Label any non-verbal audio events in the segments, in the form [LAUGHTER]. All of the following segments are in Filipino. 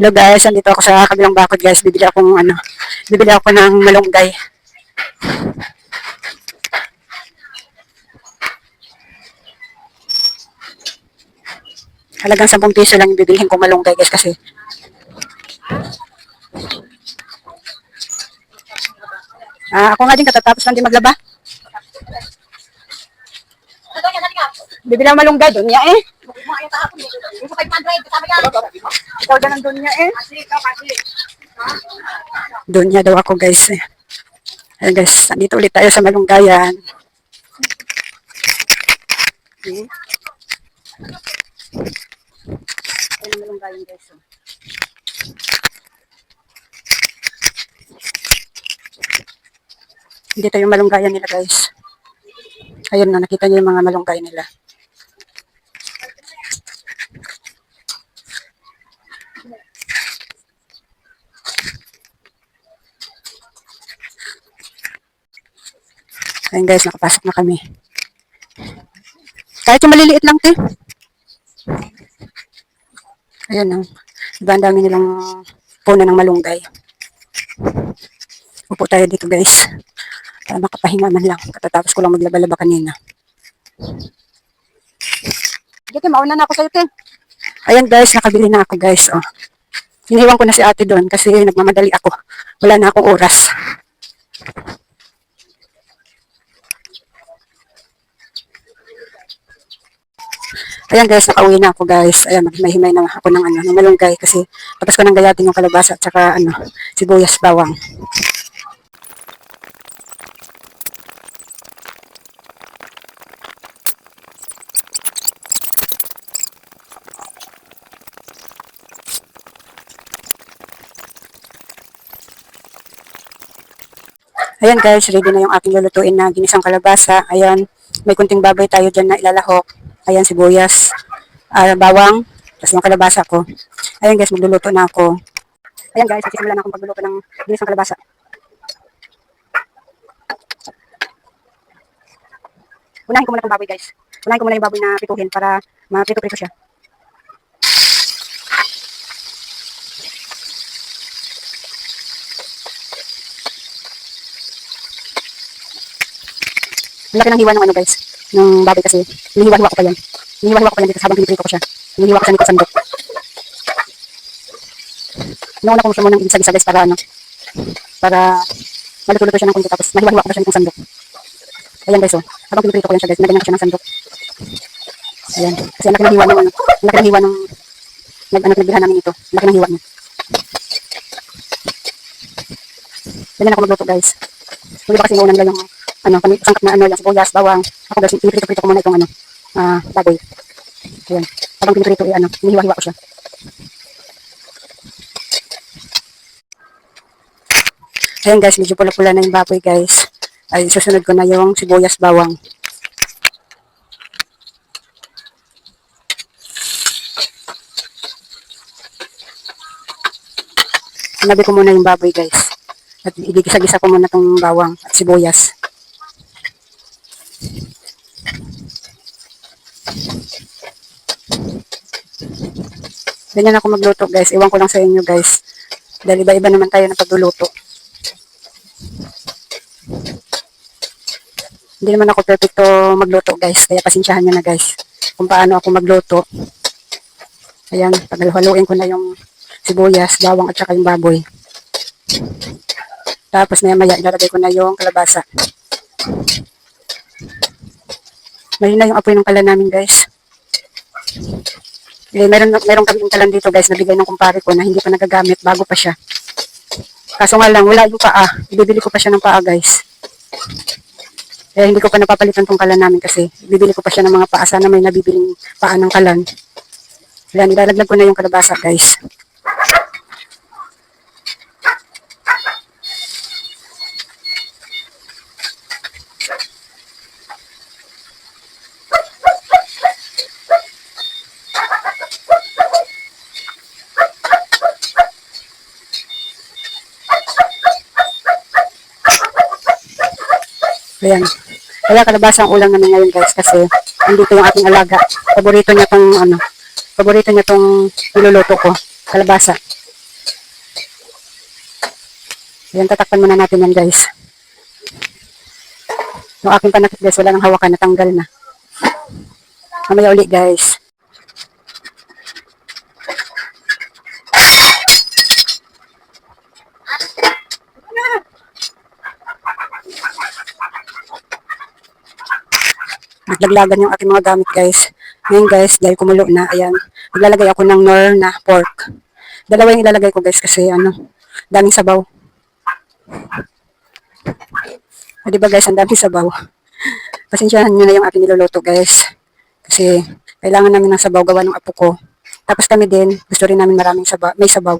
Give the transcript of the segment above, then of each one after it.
Hello guys, andito ako sa kabilang bakod guys. Bibili ako ng ano, bibili ako ng malunggay. Halagang 10 piso lang yung bibilihin ko malunggay guys kasi Ah, ako nga din katatapos lang din maglaba. Bibili ako malunggay doon niya eh. Ikaw ganun doon niya eh. Doon niya daw ako guys eh. Ayan guys, nandito ulit tayo sa malunggayan. Okay. Ayan ang malunggayan guys. oh. Dito yung malunggayan nila guys. Ayun na, nakita niyo yung mga malunggay nila. Ayun guys, nakapasok na kami. Kahit yung maliliit lang, te. Ayan ang iba ang dami nilang puno ng malunggay. Upo tayo dito guys. Para makapahinga man lang. Katatapos ko lang maglaba-laba kanina. Dito, mauna na ako sa'yo, te. Ayan guys, nakabili na ako guys. Oh. Iniwan ko na si ate doon kasi nagmamadali ako. Wala na akong oras. Ayan guys, nakauwi na ako guys. Ayan, maghimay-himay na ako ng ano, ng malunggay kasi tapos ko nang gayatin yung kalabasa at saka ano, sibuyas bawang. Ayan guys, ready na yung aking lulutuin na ginisang kalabasa. Ayan, may kunting baboy tayo dyan na ilalahok. Ayan, sibuyas, ah, bawang, tapos yung kalabasa ko. Ayan guys, magluluto na ako. Ayan guys, magsisimula na akong pagluluto ng ginisang kalabasa. Unahin ko muna itong baboy guys. Unahin ko muna yung baboy na pituhin para maprito-prito siya. Laki ng hiwa ng ano guys, ng baboy kasi. Hinihiwa-hiwa ko pa yan. Hinihiwa-hiwa ko pa yan dito habang piniprito ko siya. Hinihiwa ko siya nito sa sandok. Nauna ko siya muna ng isa-isa guys para ano, para maluto-luto siya ng kunti tapos nahiwa-hiwa ko pa siya nito sa sandok. Ayan guys oh, habang piniprito ko yan siya guys, nilagyan ko siya ng sandok. Ayan, kasi ang laki ng hiwa ng ang laki ng hiwa ng nag ano pinagbilhan namin ito. Ang laki ng hiwa niya. Ganyan ako magluto guys. Hindi ba kasi nauna nila yung ano, sangkap na ano, yung sibuyas, bawang. Ako guys, piniprito-prito ko muna itong ano, ah, baboy. Ayan. Habang piniprito, eh, ano, hinihiwa-hiwa ko siya. Ayan guys, medyo pula-pula na yung baboy guys. Ay, susunod ko na yung sibuyas, bawang. Sinabi ko muna yung baboy guys. At igigisa-gisa ko muna tong bawang at sibuyas. Ganyan ako magluto guys. Iwan ko lang sa inyo guys. Dahil iba-iba naman tayo ng pagluluto. Hindi naman ako perfecto magluto guys. Kaya pasensyahan nyo na guys. Kung paano ako magluto. Ayan, paghaluin ko na yung sibuyas, bawang at saka yung baboy. Tapos maya maya ilalagay ko na yung kalabasa. Mahina yung apoy ng kalan namin guys. Eh, meron, meron kami kalan dito guys, nabigay ng kumpare ko na hindi pa nagagamit, bago pa siya. Kaso nga lang, wala yung paa. Bibili ko pa siya ng paa guys. Eh, hindi ko pa napapalitan tong kalan namin kasi bibili ko pa siya ng mga paa. Sana may nabibiling paa ng kalan. Kaya nilalaglag ko na yung kalabasa guys. Ayan. Kaya kalabasa ang ulam namin ngayon guys kasi andito yung ating alaga. Paborito niya tong ano, paborito niya tong niluluto ko. Kalabasa. Ayan, tatakpan muna natin yan guys. Yung aking panakit guys, wala nang hawakan, natanggal na. Mamaya ulit guys. Naglaglagan yung aking mga gamit guys. Ngayon guys, dahil kumulo na, ayan. Maglalagay ako ng nor na pork. Dalawa yung ilalagay ko guys kasi ano, daming sabaw. O, diba guys, ang daming sabaw. Pasensyahan nyo na yung aking niluluto guys. Kasi kailangan namin ng sabaw gawa ng apo ko. Tapos kami din, gusto rin namin maraming sabaw, may sabaw.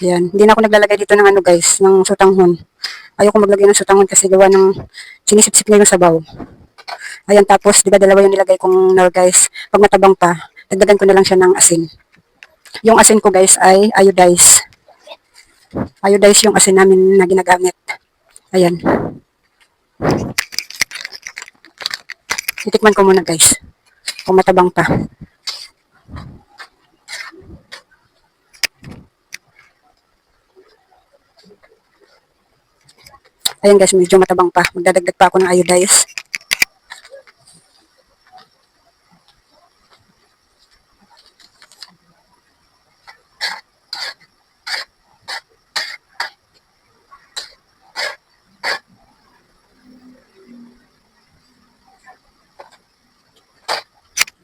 Yan. Hindi na ako naglalagay dito ng ano guys, ng sutanghon. Ayoko maglagay ng sutanghon kasi gawa ng sinisip-sip na yung sabaw. Ayan, tapos, di ba dalawa yung nilagay kong nor guys. Pag matabang pa, dagdagan ko na lang siya ng asin. Yung asin ko guys ay iodize. Iodize yung asin namin na ginagamit. Ayan. Titikman ko muna guys. Kung matabang pa. Ayan guys, medyo matabang pa. Magdadagdag pa ako ng iodize.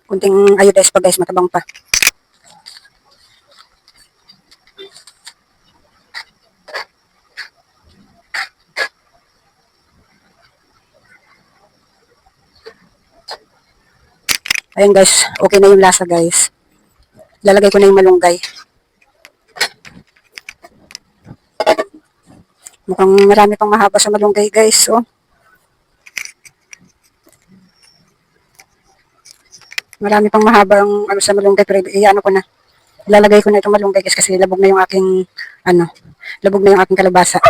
Kunting iodize pa guys, matabang pa. Ayan guys, okay na yung lasa guys. Lalagay ko na yung malunggay. Mukhang marami pang mahaba sa malunggay guys. Oh. Marami pang mahaba ang ano sa malunggay pero iano ko na. Lalagay ko na itong malunggay guys kasi labog na yung aking ano, labog na yung aking kalabasa.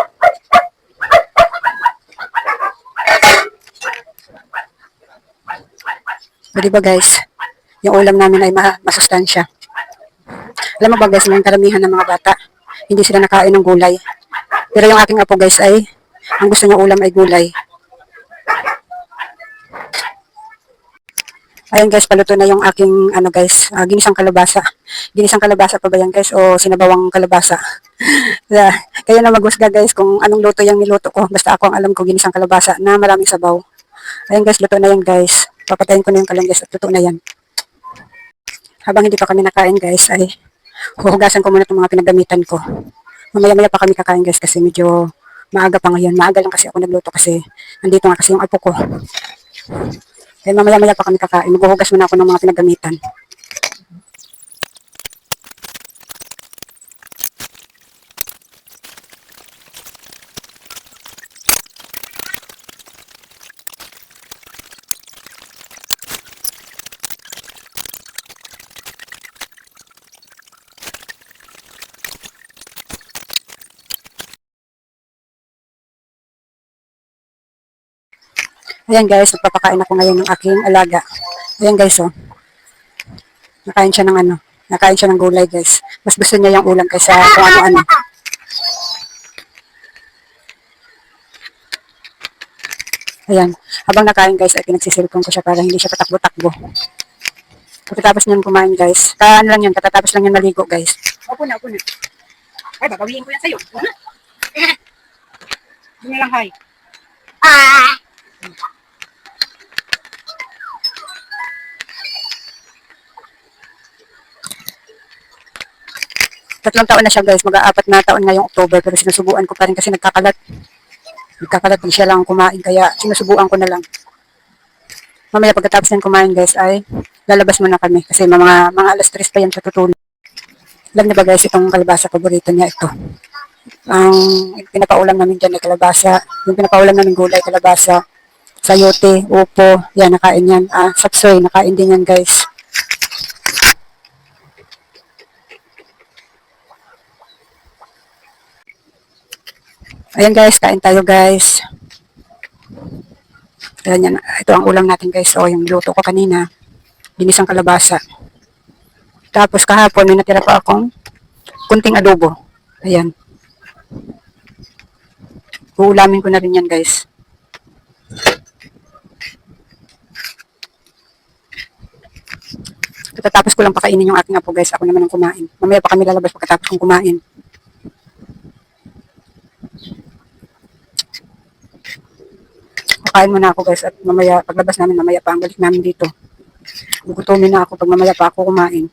O diba guys, yung ulam namin ay ma masustansya. Alam mo ba guys, ng karamihan ng mga bata, hindi sila nakain ng gulay. Pero yung aking apo guys ay, ang gusto niya ulam ay gulay. Ayun guys, paluto na yung aking ano guys, ah, ginisang kalabasa. Ginisang kalabasa pa ba yan guys o sinabawang kalabasa? [LAUGHS] yeah, kayo na maghusga guys kung anong luto yung niluto ko. Basta ako ang alam ko ginisang kalabasa na maraming sabaw. Ayun guys, luto na yan guys. Papatayin ko na yung kalan guys at luto na yan. Habang hindi pa kami nakain guys ay huhugasan ko muna itong mga pinagamitan ko. Mamaya-maya pa kami kakain guys kasi medyo maaga pa ngayon. Maaga lang kasi ako nagluto kasi nandito nga kasi yung apo ko. Kaya mamaya-maya pa kami kakain. Maghuhugas muna ako ng mga pinagamitan. Ayan guys, magpapakain ako ngayon ng aking alaga. Ayan guys, oh. Nakain siya ng ano, nakain siya ng gulay guys. Mas gusto niya yung ulam kaysa kung ano-ano. Ayan, habang nakain guys, ay pinagsisilpon ko siya para hindi siya patakbo-takbo. Pagkatapos niyan kumain guys, ka ano lang yun, katatapos lang yan maligo guys. Opo na, opo na. Ay, babawiin ko yan sa'yo. Hindi [LAUGHS] lang, hi. Tatlong taon na siya guys, mag-aapat na taon ngayong October pero sinusubuan ko pa rin kasi nagkakalat. Nagkakalat din siya lang kumain kaya sinusubuan ko na lang. Mamaya pagkatapos ng kumain guys ay lalabas muna kami kasi mga mga alas 3 pa yan sa tutulog. Alam niyo ba guys itong kalabasa paborito niya ito. Ang pinapaulam namin dyan ay kalabasa. Yung pinapaulam namin gulay, kalabasa, sayote, upo, yan nakain yan. Ah, sapsoy, nakain din yan guys. Ayan guys, kain tayo guys. Ayan yan. Ito ang ulam natin guys. O, yung luto ko kanina. Ginisang kalabasa. Tapos kahapon, may natira pa akong kunting adobo. Ayan. Uulamin ko na rin yan, guys. Katatapos ko lang pakainin yung aking apo, guys. Ako naman ang kumain. Mamaya pa kami lalabas pagkatapos kong kumain. Kakain muna ako, guys. At mamaya, paglabas namin, mamaya pa ang balik namin dito. Gugutomin na ako pag mamaya pa ako kumain.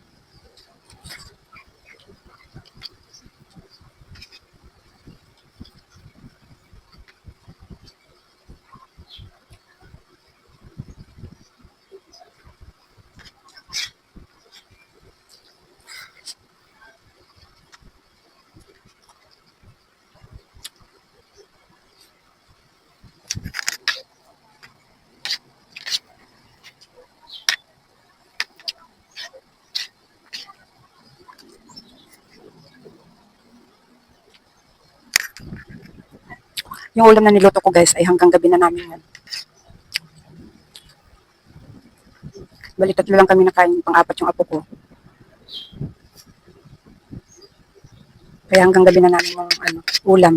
Yung ulam na niluto ko guys ay hanggang gabi na namin yan. Bali tatlo lang kami nakain, pang-apat yung apo ko. Kaya hanggang gabi na namin yung ano, ulam.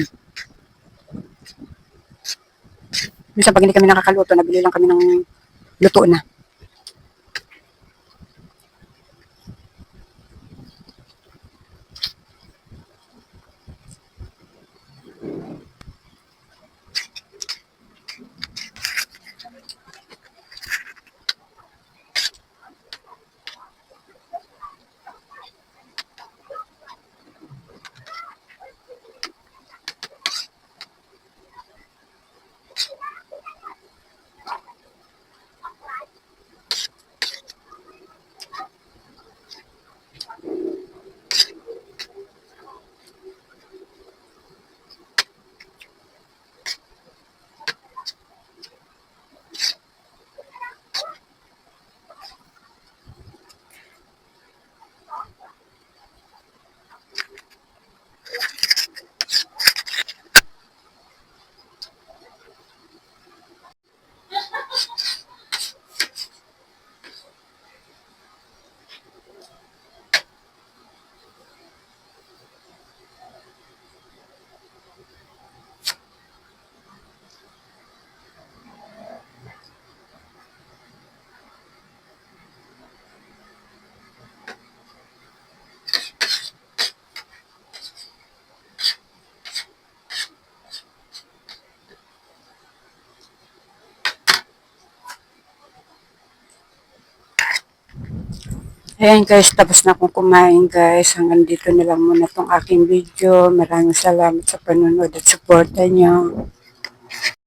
Minsan pag hindi kami nakakaluto, nabili lang kami ng luto na. Ayan guys, tapos na akong kumain guys. Hanggang dito na lang muna tong aking video. Maraming salamat sa panonood at suporta nyo.